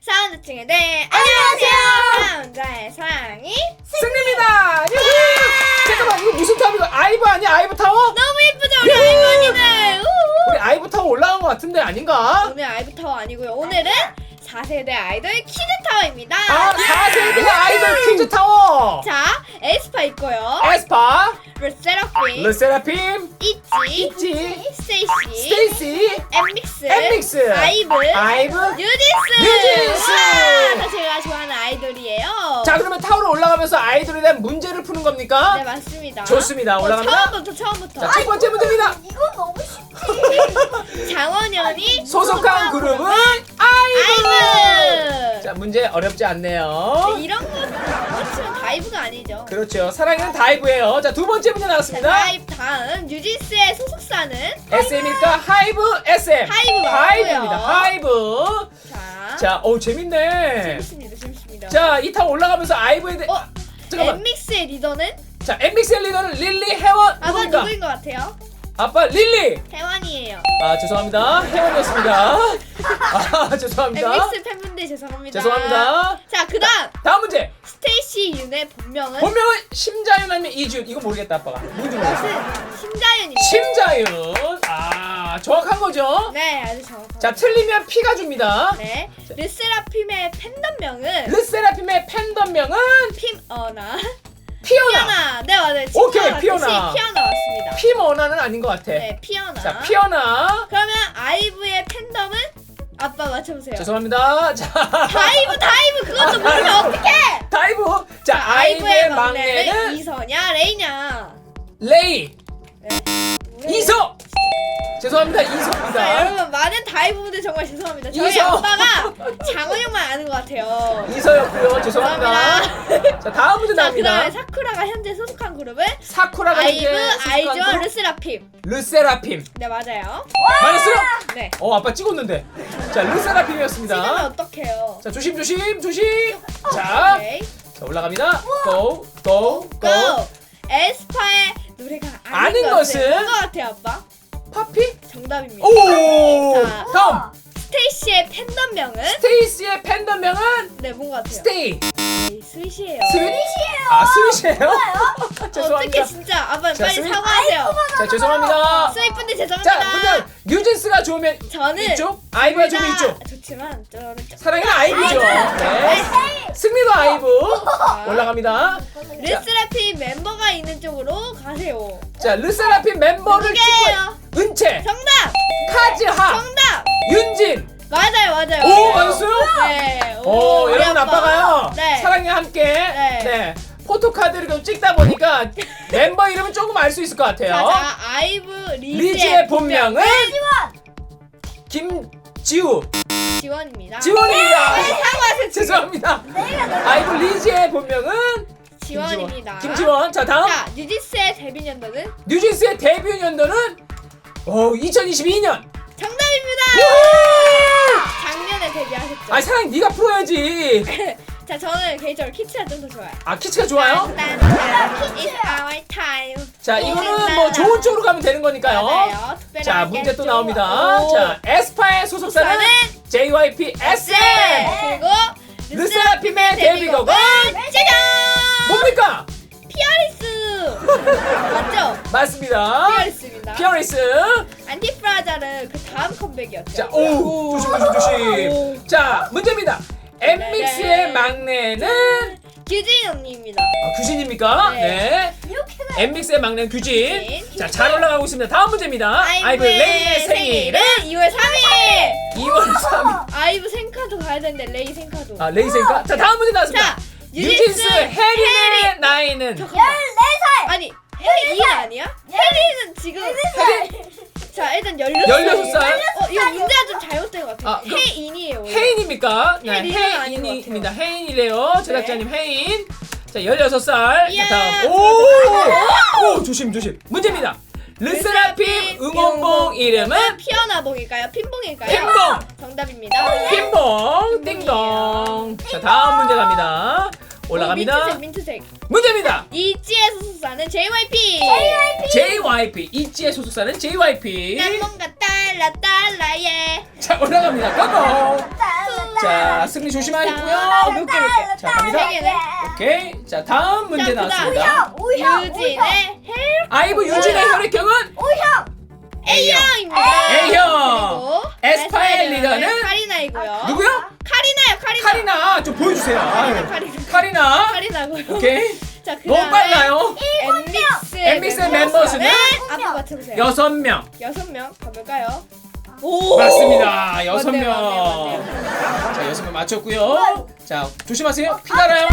사운드 층에 네 안녕하세요. 사운드의 사랑이 승리입니다. 유후! 잠깐만 이거 무슨 타워이거 아이브 아니야 아이브 타워? 너무 예쁘죠 우리 아이번이들. 우리 아이브 타워 올라간 것 같은데 아닌가? 오늘 아이브 타워 아니고요. 오늘은 4세대 아이돌 키즈 타워입니다. 아 4세대 아이돌 퀴즈 타워. 자, 에스파 있고요. 에스파, 르세라핌, 르세라핌, 있지, 있지, 스테이시, 스테이시, 엠믹스, 엠믹스, 아이브, 아이브. 뉴진스. 뉴진스. 와, 다 제가 좋아하는 아이돌이에요. 자 그러면 타워로 올라가면서 아이돌에 대한 문제를 푸는 겁니까? 네 맞습니다. 좋습니다. 어, 올라갑니다. 처음부터 처음부터. 자 첫 번째 문제입니다. 이건 너무 쉽지. 장원영이 소속한 그룹은 아이브. 아이브. 자 문제 어렵지 않네요. 네, 이런 거 다이브가 아니죠. 그렇죠. 사랑이는 다이브예요. 자 두 번째 문제 자, 나왔습니다. 다이브 다음 뉴진 스의 소속사는 SM일까? 하이브 SM. 하이브 하이브입니다. 하이브. 자, 자, 어 재밌네. 재밌습니다, 재밌습니다. 자, 이 타워 올라가면서 아이브에 대해 어, 잠깐만. 엠믹스의 리더는 자, MBC 리더는 릴리 혜원 아빠 누구입니까? 누구인 것 같아요? 아빠 릴리. 태환이에요. 아, 죄송합니다. 혜원이었습니다. 아, 죄송합니다. 엠믹스 팬분들 죄송합니다. 죄송합니다. 자, 그다음 다음 문제. 스테이시 윤의 본명은 본명은 심자윤 아니면 이지윤. 이거 모르겠다, 아빠가. 뭔지 모르겠어. 무슨 심자윤입니다. 심자윤. 아, 정확한 거죠? 네, 아주 정확합니다. 자, 틀리면 피가 줍니다. 네, 르세라핌의 팬덤명은 르세라핌의 팬덤명은 핌어나 피오나. 피어나. 네 맞아요. 오케이, 피오나. 같이 피어나 맞습니다. 피머나는 아닌 것 같아. 네, 피어나. 자, 피어나. 그러면 아이브의 팬덤은 아빠 맞춰보세요. 죄송합니다. 자, 다이브 다이브 그것도 모르면 어떡해? 다이브. 자, 아이브의 막내는 이서냐 레이냐. 레이. 뭐래요? 이서. 죄송합니다. 자, 이서입니다. 여러분 많은 다이브분들 정말 죄송합니다. 저희 이서. 아빠가 장원영만 아는 것 같아요. 이서였고요. 죄송합니다. 자, 다음 문제 자, 그다음에 나옵니다. 사쿠라가 현재 소속한 그룹은 사쿠라가 아이브, 이제 소속한 아이즈와 그룹 르세라핌. 르세라핌. 네 맞아요. 맞았어요? 네. 어, 아빠 찍었는데. 자, 르세라핌이었습니다. 어떡해요? 자, 조심 조심 조심. 자, 오케이. 자 올라갑니다. 고, 고, 고. 고! 에스파의 노래가 아닌, 것은 것은? 뭔것 같아요, 아빠? 파피? 정답입니다. 오! 자. 다음. 스테이시의 팬덤명은? 스테이시의 팬덤명은 네, 뭔 것 같아요? 스테이. 네, 스윗이에요. 스윗? 아, 스윗이에요? 어떻게 죄송합니다. 진짜 아빠 자, 빨리 스윗. 사과하세요. 자, 죄송합니다. 스윗분들 자, 죄송합니다. 그러면 뉴진스가 좋으면 저는 이쪽, 아이브가 좋으면 다 이쪽. 좋지만 저는 좀 사랑이는 아이브죠. 네. 승리도 아이브. 올라갑니다. 르스라피 멤버가 있는 쪽으로 가세요. 자, 르세라핌 멤버를 누구게요? 은채, 정답! 카즈하, 정답! 윤진. 맞아요, 맞아요. 오, 맞았어요? 네. 오, 우리 여러분 아빠. 아빠가요. 네. 사랑이와 함께 네. 포토카드를 좀 찍다 보니까 멤버 이름은 조금 알 수 있을 것 같아요. 자, 자, 아이브 리즈의, 리즈의 본명은 김지우 지원입니다. 지원입니다. 네, 사과하세요. 죄송합니다. 아이브 리즈의 본명은 지원입니다. 김지원. 김지원. 자 다음 자, 뉴지스의 데뷔 연도는 뉴진스의 데뷔 연도는 어 2022년. 정답입니다. 작년에 데뷔하셨죠. 아 사랑 네가 풀어야지. 자, 저는 개인적으로 키츠가 좀 더 좋아요. 아 키치가 좋아요? 딴, 딴, 딴, It's our time. 자 이거는 뭐 좋은 쪽으로 가면 되는 거니까요. 맞아요. 특별하게 자 문제 또 좀- 나옵니다. 오. 자 에스파의 소속사는 JYP SM. 네. 그리고 르세라핌의 데뷔곡은 짜잔! 뭡니까? 피어리스! 맞죠? 맞습니다. 피어리스입니다. 피어리스. 안티프라자는 그 다음 컴백이었죠. 자, 오, 조심, 조심, 조심. 오. 자, 문제입니다. 엠믹스의 네. 막내는 규진 언니입니다. 아, 규진입니까? 네. 네. 이렇게 엠믹스의 막내는 규진. 규진. 자, 잘 올라가고 있습니다. 다음 문제입니다. 아이브 레이의 생일은 2월 3일! 2월 3일. 아이브 생카도 가야 되는데 레이 생카도. 아, 레이 생일까? 자, 다음 문제 나왔습니다. 자, 뉴진스 해린의 나이는 잠깐만. 14살. 아니, 해리 2 아니야? 해리는 지금 자, 일단 16살. 16 살. 어, 이거 문제가 좀 잘못된 것 같아요. 아, 그럼 해인이에요. 원래. 혜인입니까? 네, 혜린은 아닌 것 혜인입니다. 혜인이래요. 제작자님 혜인. 자, 16살. 이야. 자, 다음. 오! 오, 조심, 조심. 문제입니다. 르세라핌 응원봉 이름은 피어나봉일까요? 핀봉일까요? 핀봉. 정답입니다. 핀봉 띵동. 자, 다음 문제 갑니다. 올라갑니다. 민트색 민트색. 문제입니다. 이지의 소속사는 JYP. JYP 이지의 소속사는 JYP. 난 뭔가 달라 달라 예. 자 올라갑니다. 고고. 자 승리 조심하시고요. 자 갑니다. 오케이. 자 다음 문제 자, 그다음. 나왔습니다. 오형 유진의 헬 아이브 유진의 혈액형은 오형 A형입니다. 카리나. 좀 보여주세요. 아유. 카리나. 카리나. 카리나고요. 오케이. 자, 그다음에 너무 빨라요. 엠믹스 엠믹스의 멤버수는 앞으로 맞춰보세요. 여섯 명. 여섯 명 가볼까요? 오 맞습니다. 여섯 맞네요, 명. 맞네요, 자 여섯 명 맞췄고요. 자 조심하세요. 피 달아요.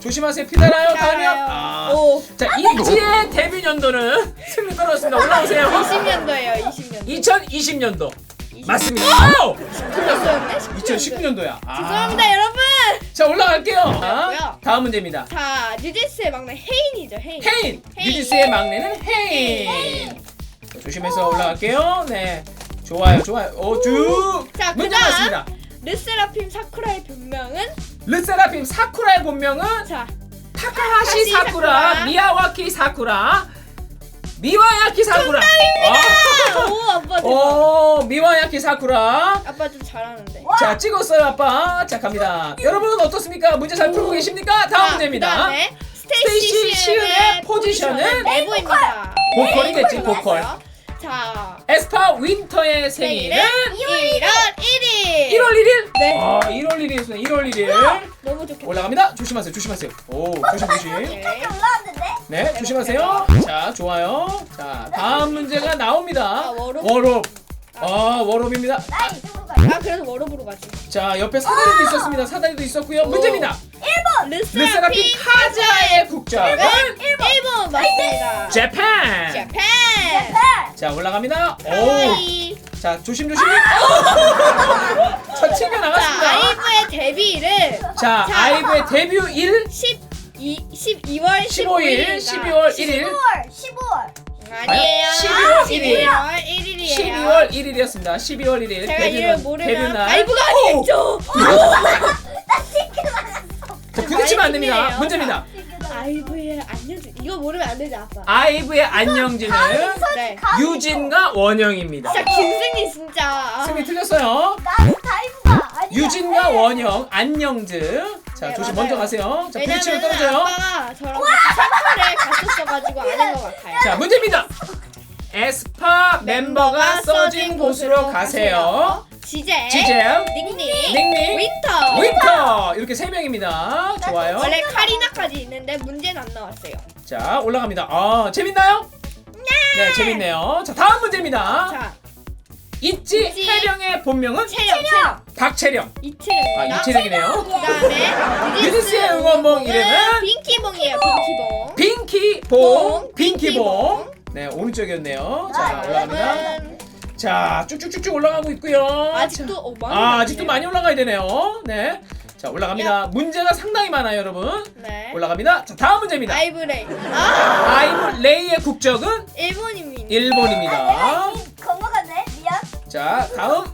조심하세요. 피 달아요. 다음이요. 아. 오 자 이지의 데뷔 연도는 승리 떨어졌습니다. 올라오세요. 20년도예요, 20년도. 2020년도. 맞습니다. 오! 틀렸었네. 2019년도야. 아. 죄송합니다, 여러분. 자 올라갈게요. 자, 다음 문제입니다. 자, 뉴진스의 막내 헤인이죠, 헤인. 헤인. 헤인. 뉴진스의 막내는 헤인. 자, 조심해서 올라갈게요. 네. 좋아요, 좋아요. 오, 쭉. 자, 문제 그다음. 맞습니다. 르세라핌 사쿠라의 본명은 르세라핌 사쿠라의 본명은 자, 타카하시 타카하시 사쿠라, 사쿠라. 미야와키 사쿠라, 미와야키 사쿠라. 오 아빠 아. 대박. 오, 미와야키 사쿠라. 아빠 좀 잘하는데. 자, 찍었어요, 아빠. 자, 갑니다. 여러분 어떻습니까? 문제 잘 풀고 계십니까? 다음 자, 문제입니다. 그다음에 스테이시 스테이시 시은의 시은의 포지션은 포지션은 내부입니다. 보컬이겠지, 보컬. 자, 에스파 윈터의 생일은 생일은 1월 1일. 1월 1일? 네. 아, 1월 1일이었어요. 1월 1일. 너무 좋겠다. 올라갑니다. 조심하세요. 조심하세요. 오, 조심 조심. 네. 올라왔는데 네, 조심하세요. 자, 좋아요. 자, 다음 문제가 나옵니다. 아, 워롭? 워롭. 아, 워롭입니다. 나 이쪽으로 가 아 그래서 워러브로 가지. 자, 옆에 사다리도 있었습니다. 사다리도 있었고요. 문제입니다. 르세라핌 르세라핌 카자의 국적은 1번 맞습니다. 재팬. 재팬. 자, 올라갑니다. 오. 자, 조심 조심. 자, 자, 나갔습니다. 아이브의 데뷔를 자, 자. 아이브의 데뷔 일 12, 12월 15일, 12월 1일. 15월 15월 아니에요. 12월 1일. 12월 1일이에요. 12월 1일이었습니다. 12월 1일 제가 데뷔 이름 날- 데뷔 모르면 날. 아이브가 오! 아니겠죠. 나 나갔어 자, 부딪히면 안 됩니다. 문제입니다. 아이브의 안녕지 이거 모르면 안 되지 아빠. 아이브의 안녕지는 네. 유진과 원영입니다. 진짜 김승리 진짜. 아. 승리 틀렸어요. 나는 다이브가 아니야 유진과 원영, 안녕즈. 자, 네, 조심 맞아요. 먼저 가세요. 자, 부딪히면 왜냐면 떨어져요. 아빠가 저랑 캠프를 갔었어가지고 아는 것 같아요. 자, 문제입니다. 에스파 멤버가 써진 곳으로 가세요. 지제. 지젤, 닉닉. 닉닉, 윈터. 윈터 이렇게 세 명입니다. 좋아요. 원래 카리나까지 있는데 문제는 안 나왔어요. 자, 올라갑니다. 아, 재밌나요? 네, 재밌네요. 자, 다음 문제입니다. 자, 있지 있지. 해령의 본명은 체력, 체력. 박채령. 이채령입니다. 아, 이채령이네요. 그다음에 유니스의 응원봉 이름은 빈키봉이에요. 빈키봉. 빙키봉, 빙키봉. 빙키봉. 네, 오른쪽이었네요. 자, 올라갑니다. 자, 쭉쭉쭉쭉 올라가고 있고요. 아직도 자, 어, 많이 아. 아직도 많이 올라가야 되네요. 네. 자, 올라갑니다. 문제가 상당히 많아요, 여러분. 네. 올라갑니다. 자, 다음 문제입니다. 아이브레이. 아, 아이브 레이의 국적은 일본입니다. 일본입니다. 건너갔네 미안 자, 다음.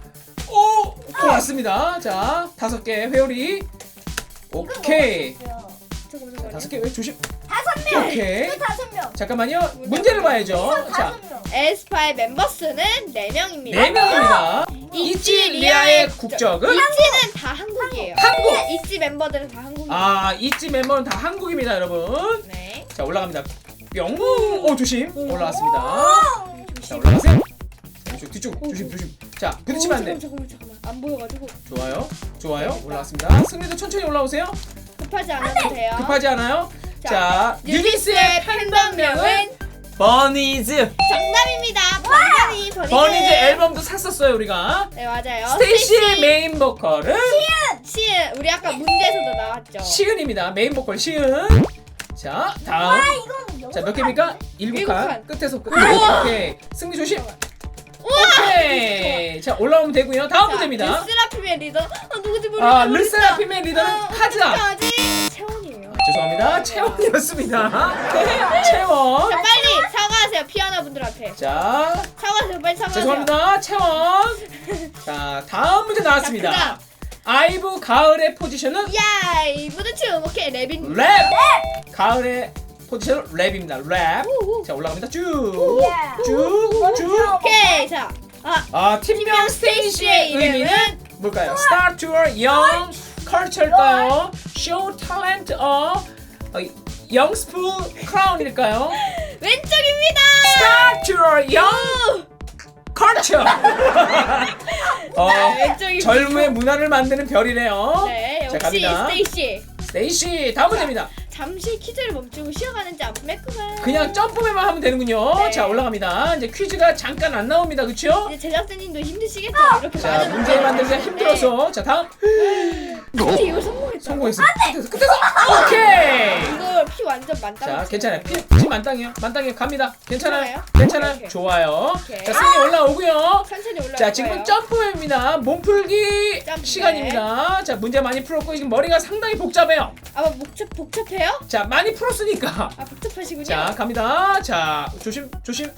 오! 또 왔습니다. 자, 다섯 개 회오리. 오케이. 조금. 다섯 개 회, 조심. 다섯 명 오케이. 또 다섯 명 잠깐만요. 문제를 봐야죠. 자, 다섯 명 에스파의 멤버 수는 4명입니다. 네 명입니다. 이치 리아의 국적은 이치는 다 한국이에요. 한국. 이치 멤버들은 다 한국이에요. 아, 이치 멤버는 다 한국입니다, 여러분. 네. 자, 올라갑니다. 뿅. 오, 조심. 올라갔습니다. 자, 오! 올라가세요. 자, 이쪽 뒤쪽 조심 조심. 자, 부딪히면 안 돼. 어, 잠깐만 잠깐만 잠깐만. 안 보여가지고 좋아요. 좋아요. 올라왔습니다. 승리도 천천히 올라오세요. 급하지 않아도 돼요. 급하지 않아요? 자, 자, 뉴진스의 팬덤명은 버니즈. 정답입니다. 버니즈 버니즈. 앨범도 샀었어요, 우리가. 네 맞아요. 스테이시의 메인 보컬은 시은 우리 아까 문제에서도 나왔죠. 시은입니다. 메인 보컬 시은. 자, 다음. 아 이건 자, 몇 개입니까? 일곱 일곱 칸. 칸. 끝에서 끝. 오케이. 승리 조심. 오케이. 자, 올라오면 되고요. 다음 자, 문제입니다. 르스라핌의 리더 아 누구지 모르겠다. 아, 모르겠다. 르세라핌의 리더는 어, 카즈아. 어떡하지? 채원이에요. 죄송합니다. 채원이었습니다. 채원. 자 빨리 사과하세요 피아노 분들한테. 자, 사과하세요 빨리 사과하세요. 죄송합니다. 채원. 자, 다음 문제 나왔습니다. 자, 아이브 가을의 포지션은 야, 이분은 지금 오케이 랩인. 랩. 가을의 포지션은 랩입니다. 랩. 오, 오. 자 올라갑니다. 쭉. 예. 쭉. 쭉. 오케이, 자, 아, 아 팀명 스테이시의 의미는 뭘까요? Start your young culture일까요? Show talent of young school crown일까요? 왼쪽입니다. Your young culture. 어, 네, 왼쪽입니다. 젊음의 문화를 만드는 별이네요. 네, 자 역시 갑니다. 스테이시. 스테이시 다음 문제입니다. 잠시 퀴즈를 멈추고 쉬어가는지 안 뺐구만. 그냥 점프맨만 하면 되는군요. 네. 자 올라갑니다. 이제 퀴즈가 잠깐 안 나옵니다. 그렇죠? 이제 제작자님도 힘드시겠죠? 이렇게 자 많은 문제 만들기가 힘들어서 자 다음 네. 근데 이거 성공했다. 성공했어. 끝에서 끝에서 오케이. 이거 피 완전 만땅. 자 괜찮아요. 피, 피 만땅이요. 만땅이요. 갑니다. 괜찮아요. 괜찮아요? 괜찮아요. 오케이. 좋아요. 오케이. 자 승리 올라오고요. 천천히 올라갈 자 지금은 거예요. 점프맨입니다. 몸풀기 점프맨. 시간입니다. 자 문제 많이 풀었고 지금 머리가 상당히 복잡해요. 아, 복잡 복잡해요? 자 많이 풀었으니까. 아, 복잡하시군요. 자 갑니다. 자 조심 조심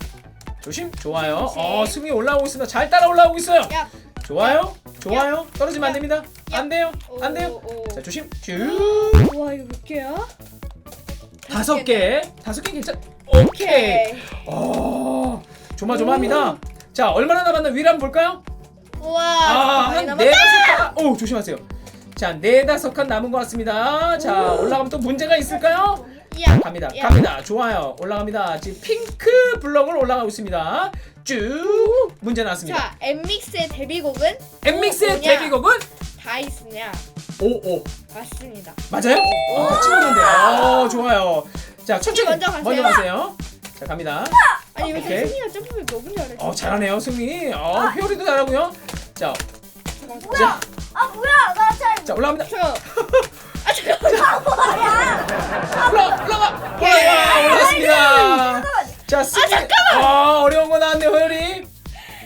조심 좋아요. 조심. 어 승리 올라오고 있습니다. 잘 따라 올라오고 있어요. 야, 좋아요. 좋아요. 떨어지면 안 됩니다. 안 돼요. 안 오, 돼요. 오. 자 조심. 쭉 와, 이거 몇 개야? 다섯 개. 다섯 개 괜찮. 오케이. 어 조마조마합니다. 자 얼마나 남았나 위를 한번 볼까요? 우와, 아한 많이 남았다. 네다섯 칸. 오 조심하세요. 자 네다섯 칸 남은 것 같습니다. 자 올라가면 또 문제가 있을까요? 야, 갑니다. 야. 갑니다. 좋아요. 올라갑니다. 지금 핑크 블럭을 올라가고 있습니다. 쭉 문제 나왔습니다. 자, 엠믹스의 데뷔곡은 엠믹스의 뭐냐? 데뷔곡은 다이스냐? 오오 맞습니다. 맞아요? 어, 찍었는데요. 어, 좋아요. 자 천천히 먼저 가세요. 먼저 가세요. 자 갑니다. 아니, 왜 오케이. 승리가 점프를 너무 잘해? 어 잘하네요 승리. 어 회오리도 잘하고요. 자, 잠깐만. 뭐야? 아 뭐야? 나 잘. 자 올라갑니다. 저. 아, 잠깐만. 자 승리. 잠깐만. 아 어려운 거 나왔네요 회오리.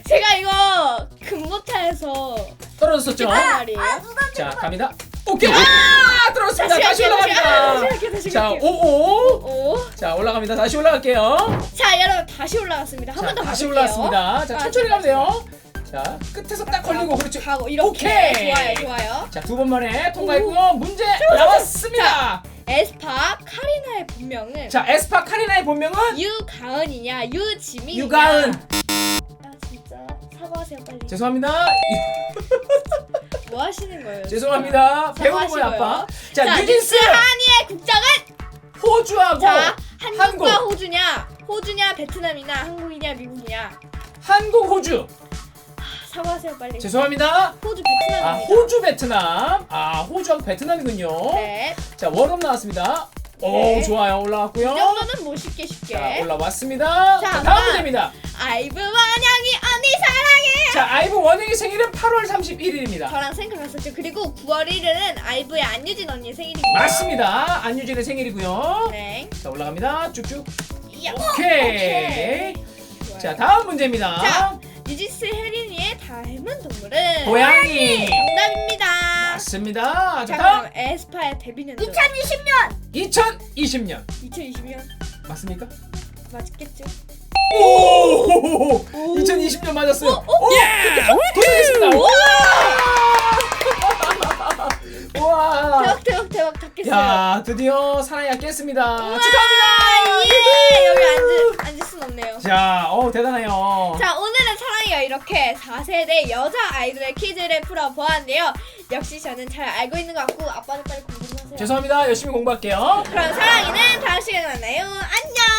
제가 이거 금모타에서 떨어졌었죠. 아, 말이에요. 아자 갑니다. 오케이. 아 떨어졌습니다. 다시 올라갑니다. 자. 오오. 오. 자 올라갑니다. 다시 올라갈게요. 자, 여러분 다시 올라갔습니다. 한 자 번 더 다시 가볼게요. 올라왔습니다. 자 아, 천천히 가면 돼요. 자 끝에서 딱 걸리고 그렇죠. 가고 이렇게 오케이. 좋아요, 좋아요. 자 두 번 만에 통과했고요. 문제 나왔습니다. 에스파 카리나의 본명은 자 에스파 카리나의 본명은 유가은이냐 유지민이냐? 유가은. 아 진짜 사과하세요 빨리. 죄송합니다. 뭐 하시는 거예요? 죄송합니다. 배우는 사과하시고요. 아빠. 자, 자, 뉴진스 한이의 국적은 호주하고 자 한국과 한국. 호주냐? 호주냐 베트남이냐 한국이냐 미국이냐? 한국 호주. 아, 사과하세요 빨리. 죄송합니다. 호주 아 베트남입니다. 호주 베트남. 아 호주하고 베트남이군요. 네. 자 월업 나왔습니다. 오 네. 좋아요 이 올라왔고요. 정도는 뭐 쉽게 쉽게. 자 올라왔습니다. 자, 자, 다음. 문제입니다. 아이브 wan양이 언니 사랑해. 자 아이브 원영의 생일은 8월 31일입니다. 저랑 생각났었죠. 그리고 9월 1일은 아이브의 안유진 언니의 생일입니다. 맞습니다. 안유진의 생일이고요. 네. 자 올라갑니다. 쭉쭉. 야. 오케이. 좋아요. 자 다음 문제입니다. 자, 뉴진스 혜린이의 닮은 동물은 고양이. 정답입니다. 맞습니다. 자 자, 다음 그럼 에스파의 데뷔 년도 2020년. 2020년 2020년 맞습니까? 맞겠죠? 오! 2020년 맞았어요. 오! 예! 도전했습니다. 와! 와! 대박 대박 대박 닫겠어요. 야, 드디어 사랑이가 깼습니다. 우와, 축하합니다. 예! 여기 앉을 앉을 순 없네요. 자, 어 대단해요. 자 오늘은 사랑이가 이렇게 4세대 여자 아이돌의 퀴즈를 풀어보았는데요. 역시 저는 잘 알고 있는 것 같고 아빠는 빨리 공부하세요. 죄송합니다. 열심히 공부할게요. 그럼 사랑이는 다음 시간에 만나요. 안녕.